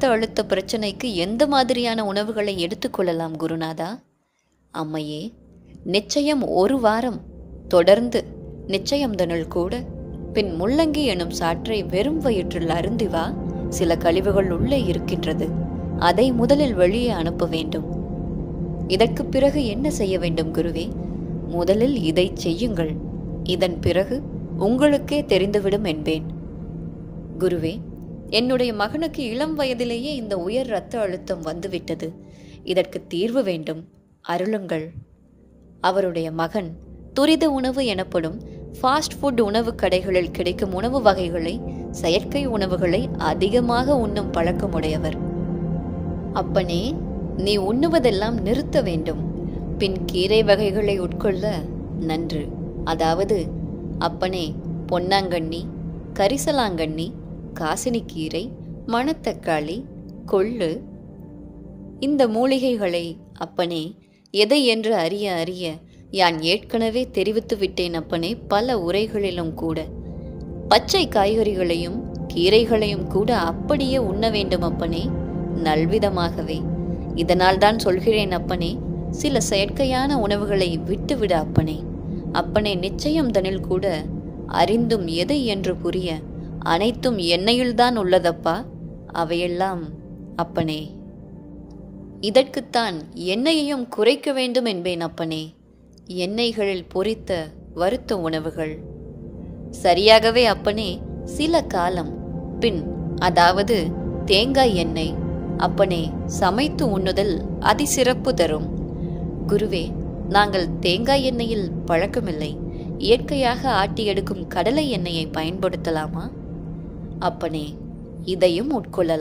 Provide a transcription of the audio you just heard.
ரத்த அழுத்த பிரச்சனைக்கு எந்த மாதிரியான உணவுகளை எடுத்துக்கொள்ளலாம் குருநாதா? அம்மையே நிச்சயம் ஒரு வாரம் தொடர்ந்து நிச்சயம்தனுள் கூட. பின் முள்ளங்கி எனும் சாற்றை வெறும் வயிற்றில் அருந்தி வா. சில கழிவுகள் உள்ளே இருக்கின்றது. அதை முதலில் வெளியே அனுப்ப வேண்டும். இதற்கு பிறகு என்ன செய்ய வேண்டும் குருவே? முதலில் இதை செய்யுங்கள். இதன் பிறகு உங்களுக்கே தெரிந்துவிடும் என்பேன். குருவே என்னுடைய மகனுக்கு இளம் வயதிலேயே இந்த உயர் இரத்த அழுத்தம் வந்துவிட்டது. இதற்கு தீர்வு வேண்டும். அருளுங்கள். அவருடைய மகன் துரித உணவு எனப்படும் ஃபாஸ்ட் ஃபுட் உணவு கடைகளில் கிடைக்கும் உணவு வகைகளை செயற்கை உணவுகளை அதிகமாக உண்ணும் பழக்கமுடையவர். அப்பனே நீ உண்ணுவதெல்லாம் நிறுத்த வேண்டும். பின் கீரை வகைகளை உட்கொள்ள நன்று. அதாவது அப்பனே பொன்னாங்கண்ணி கரிசலாங்கண்ணி காசினிக்கீரை மணத்தக்காளி கொள்ளு. இந்த மூலிகைகளை அப்பனே எதை என்று அறிய அறிய யான் ஏற்கனவே தெரிவித்து விட்டேன் அப்பனே பல உரைகளிலும் கூட. பச்சை காய்கறிகளையும் கீரைகளையும் கூட அப்படியே உண்ண வேண்டும் அப்பனே நல்விதமாகவே. இதனால் தான் சொல்கிறேன் அப்பனே சில செயற்கையான உணவுகளை விட்டுவிட அப்பனே. அப்பனே நிச்சயம் தனில் கூட அறிந்தும் எதை என்று புரிய அனைத்தும் எண்ணெயில்தான் உள்ளதப்பா? அவையெல்லாம் அப்பனே. இதற்குத்தான் எண்ணெயையும் குறைக்க வேண்டும் என்பேன் அப்பனே. எண்ணெய்களில் பொரித்த வறுத்த உணவுகள். சரியாகவே அப்பனே சில காலம் பின் அதாவது தேங்காய் எண்ணெய் அப்பனே சமைத்து உண்ணுதல் அதிசிறப்பு தரும். குருவே நாங்கள் தேங்காய் எண்ணெயில் பழக்கமில்லை. இயற்கையாக ஆட்டி எடுக்கும் கடலை எண்ணெயை பயன்படுத்தலாமா? அப்பனே இதையும் உட்கொள்ளலாம்.